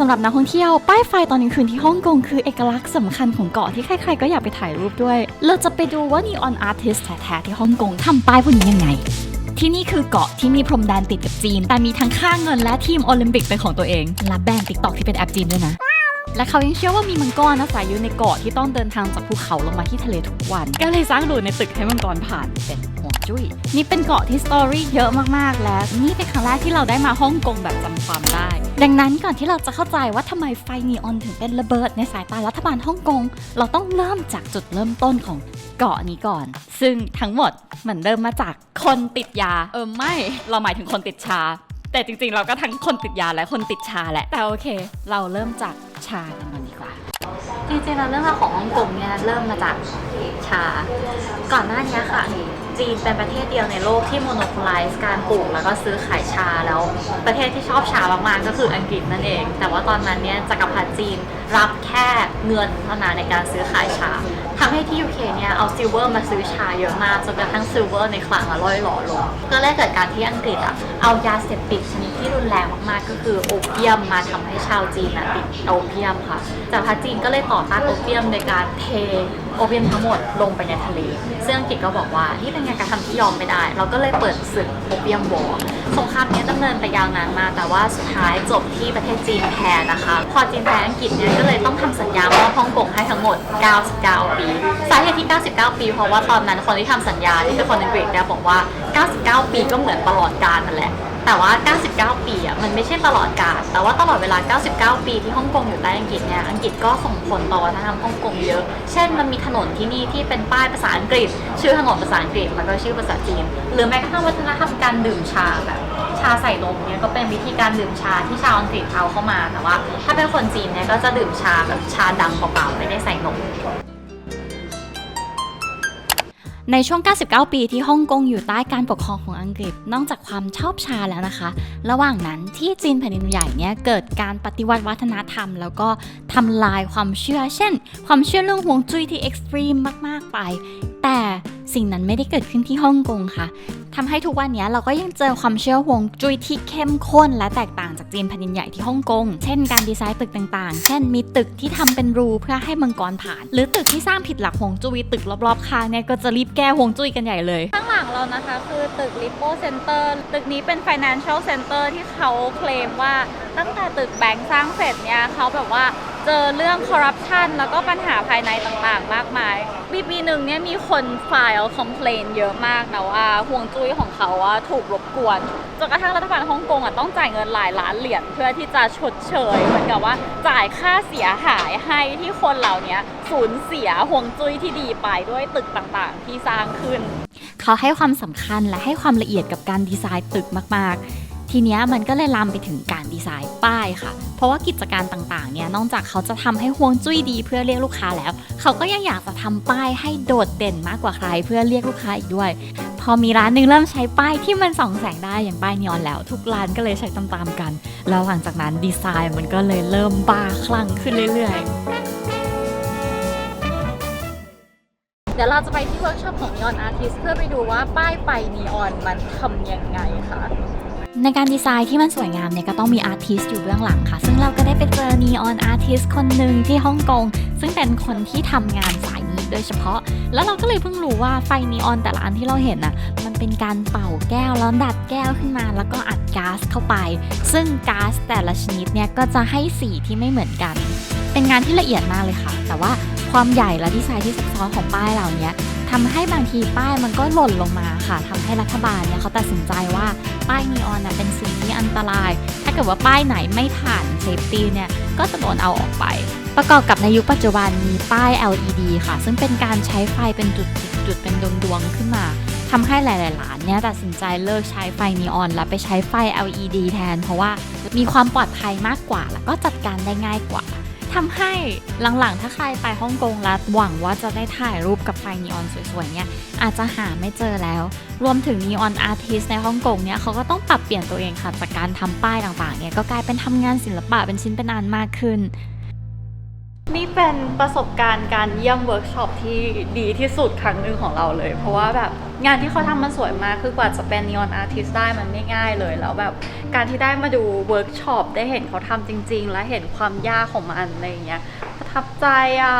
สำหรับนักท่องเที่ยว ป้ายไฟตอนกลางคืนที่ฮ่องกงคือเอกลักษณ์สำคัญของเกาะที่ใครๆก็อยากไปถ่ายรูปด้วย เราจะไปดูว่านีออนอาร์ติสแท้ๆที่ฮ่องกงทำป้ายพวกนี้ยังไง ที่นี่คือเกาะที่มีพรมแดนติดกับจีน แต่มีทั้งค่าเงินและทีมโอลิมปิกเป็นของตัวเอง และแบรนด์ติ๊กต็อกที่เป็นแอปจีนด้วยนะ และเขายังเชื่อว่ามีมังกรอาศัยอยู่ในเกาะที่ต้องเดินทางจากภูเขาลงมาที่ทะเลทุกวัน ก็เลยสร้างรูในตึกให้มังกรผ่านเป็นห่วงจุ้ยนี่เป็นเกาะที่สตอรี่เยอะมากๆ และนี่เป็นครั้งแรกที่เราได้มาฮ่องกงแบบจำความได้ ดังนั้นก่อนที่เราจะเข้าใจว่าทำไมไฟนีออนถึงเป็นระเบิดในสายตารัฐบาลฮ่องกง เราต้องเริ่มจากจุดเริ่มต้นของเกาะนี้ก่อน ซึ่งทั้งหมดมันเริ่มมาจากคนติดยา เออไม่ เราหมายถึงคนติดชา แต่จริงๆ เราก็ทั้งคนติดยาและคนติดชาแหละ แต่โอเค เราเริ่มจากชากันก่อนดีกว่า จริงๆแล้วเรื่องราวของฮ่องกงเนี่ยเริ่มมาจากชา ก่อนหน้านี้ค่ะ จีนเป็นประเทศเดียวในโลกที่โมโนโพลไลซ์การปลูกแล้วก็ซื้อขายชาแล้ว ประเทศที่ชอบชามากๆก็คืออังกฤษนั่นเอง แต่ว่าตอนนั้นเนี่ยจักรพรรดิจีนรับแค่เงินเท่านั้นในการซื้อขายชาทำให้ที่ยูเคเนี่ยเอาซิลเวอร์มาซื้อชาเยอะมากจนกระทั่งซิลเวอร์ในคลังอะร่อยหล่อลงก็เลยเกิดการที่อังกฤษอะเอายาเสพติดชนิดที่รุนแรงมากๆ ก็คือโอเปียมมาทำให้ชาวจีนอะติดโอเปียมค่ะจักรพรรดิจีนก็เลยต่อต้านโอเปียมในการเท โอเปียมทั้งหมดลงไปในทะเล ซึ่งอังกฤษก็บอกว่านี่เป็นการกระทำที่ยอมไม่ได้ เราก็เลยเปิดศึกโอเปียมวอร์สงครามนี้ดำเนินไปยาวนานมากแต่ว่าสุดท้ายจบที่ประเทศจีนแพ้นะคะ พอจีนแพ้อังกฤษเนี่ยก็เลยต้องทำสัญญามอบฮ่องกงให้ทั้งหมด 99 ปี สาเหตุที่ 99 ปี เพราะว่าตอนนั้นคนที่ทำสัญญาที่เป็นคนอังกฤษเนี่ยบอกว่า 99 ปีก็เหมือนตลอดกาลนั่นแหละ แต่ว่า 99 มันไม่ใช่ตลอดกาลแต่ว่าตลอดเวลา 99 ปีที่ฮ่องกงอยู่ใต้อังกฤษเนี่ย อังกฤษก็ส่งผลต่อวัฒนธรรมฮ่องกงเยอะ เช่น มันมีถนนที่นี่ที่เป็นป้ายภาษาอังกฤษ ชื่อถนนภาษาอังกฤษแล้วก็ชื่อภาษาจีน หรือแม้กระทั่งวัฒนธรรมการดื่มชาแบบชาใส่นมเนี่ยก็เป็นวิธีการดื่มชาที่ชาวอังกฤษเอาเข้ามา แต่ว่า ถ้าเป็นคนจีนเนี่ยก็จะดื่มชาแบบชาดำเปล่าๆไม่ได้ใส่นม ในช่วง 99 ปีที่ฮ่องกงอยู่ใต้การปกครองของอังกฤษ นอกจากความชอบชาแล้วนะคะ ระหว่างนั้นที่จีนแผ่นดินใหญ่เนี่ยเกิดการปฏิวัติวัฒนธรรม แล้วก็ทำลายความเชื่อ เช่น ความเชื่อเรื่องฮวงจุ้ยที่เอ็กซ์ตรีมมาก ๆ ไป แต่ สิ่งนั้นไม่ได้เกิดขึ้นที่ฮ่องกงค่ะทำให้ทุกวันนี้เราก็ยังเจอความเชื่อฮวงจุยที่เข้มข้น และแตกต่างจากจีนแผ่นดินใหญ่ที่ฮ่องกง เช่นการดีไซน์ตึกต่างๆ เช่นมีตึกที่ทำเป็นรูเพื่อให้มังกรผ่าน หรือตึกที่สร้างผิดหลักฮวงจุยตึกรอบๆข้าเนี่ยก็จะรีบแก้ฮวงจุยกันใหญ่เลยข้างหลังเรานะคะ คือตึก Lippo Center ตึกนี้เป็น Financial Center ที่เขาเคลมว่าตั้งแต่ตึกแบงก์สร้างเสร็จเนี่ยเขาแบบว่า เจอเรื่องคอร์รัปชันแล้วก็ปัญหาภายในต่างๆ มากมายปีปีหนึ่งเนี่ยมีคนไฟล์คอมเพลนเยอะมากนะว่าห่วงจุ้ยของเขาอะถูกรบกวนจนกระทั่งรัฐบาลฮ่องกงอะต้องจ่ายเงินหลายล้านเหรียญเพื่อที่จะชดเชยเหมือนกับว่าจ่ายค่าเสียหายให้ที่คนเหล่านี้สูญเสียห่วงจุ้ยที่ดีไปด้วยตึกต่างๆ ที่สร้างขึ้น เขาให้ความสำคัญและให้ความละเอียดกับการดีไซน์ตึกมากๆ ทีเนี้ยมันก็เลยลามไปถึงการดีไซน์ป้ายค่ะ เพราะว่ากิจการต่างๆ เนี่ยนอกจากเขาจะทำให้ห่วงจุ้ยดีเพื่อเรียกลูกค้าแล้ว เขาก็ยังอยากจะทำป้ายให้โดดเด่นมากกว่าใคร เพื่อเรียกลูกค้าอีกด้วย พอมีร้านหนึงเริ่มใช้ป้ายที่มันส่องแสงได้อย่างป้ายนีออนแล้ว ทุกร้านก็เลยใช้ตามๆกัน แล้วหลังจากนั้นดีไซน์มันก็เลยเริ่มบ้าคลั่งขึ้นเรื่อยๆเดี๋ยวเราจะไปที่เวิร์กช็อปของ Neon Artist เพื่อไปดูว่าป้ายไฟนีออนมันทำยังไงค่ะ ในการดีไซน์ที่มันสวยงามเนี่ยก็ต้องมีอาร์ติสต์อยู่เบื้องหลังค่ะ ซึ่งเราก็ได้ไปเจอนีออนอาร์ติสต์คนหนึ่งที่ฮ่องกง ซึ่งเป็นคนที่ทำงานสายนี้โดยเฉพาะ แล้วเราก็เลยเพิ่งรู้ว่าไฟนีออนแต่ละอันที่เราเห็นน่ะ มันเป็นการเป่าแก้วแล้วดัดแก้วขึ้นมา แล้วก็อัดก๊าซเข้าไป ซึ่งก๊าซแต่ละชนิดเนี่ยก็จะให้สีที่ไม่เหมือนกัน เป็นงานที่ละเอียดมากเลยค่ะ แต่ว่าความใหญ่และดีไซน์ที่ซับซ้อนของป้ายเหล่านี้ ทำให้บางทีป้ายมันก็หล่นลงมาค่ะทำให้รัฐบาลเนี่ยเขาตัดสินใจว่าป้ายนีออนน่ะเป็นสิ่งที่อันตราย ถ้าเกิดว่าป้ายไหนไม่ผ่านเซฟตี้เนี่ยก็จะโดนเอาออกไป ประกอบกับในยุคปัจจุบันมีป้าย LED ค่ะ ซึ่งเป็นการใช้ไฟเป็นจุดจุดเป็นดวงดวงๆขึ้นมาทำให้หลายๆร้านเนี่ยตัดสินใจเลิกใช้ไฟนีออน แล้วไปใช้ไฟ LED แทน เพราะว่ามีความปลอดภัยมากกว่า แล้วก็จัดการได้ง่ายกว่า ทำให้หลังๆ ถ้าใครไปฮ่องกงแล้วหวังว่าจะได้ถ่ายรูปกับไฟนีออนสวยๆเนี่ยอาจจะหาไม่เจอแล้ว รวมถึงนีออนอาร์ติสในฮ่องกงเนี่ยเขาก็ต้องปรับเปลี่ยนตัวเองค่ะจากการทำป้ายต่างๆเนี่ยก็กลายเป็นทำงานศิลปะเป็นชิ้นเป็นอันมากขึ้น เป็นประสบการณ์การเยี่ยมเวิร์กช็อปที่ดีที่สุดครั้งหนึ่งของเราเลย เพราะว่าแบบงานที่เขาทำมันสวยมาก คือกว่าจะเป็นนีออนอาร์ติสได้มันไม่ง่ายเลย แล้วแบบการที่ได้มาดูเวิร์กช็อปได้เห็นเขาทำจริง ๆ และเห็นความยากของมันอะไรอย่างเงี้ยประทับใจอะ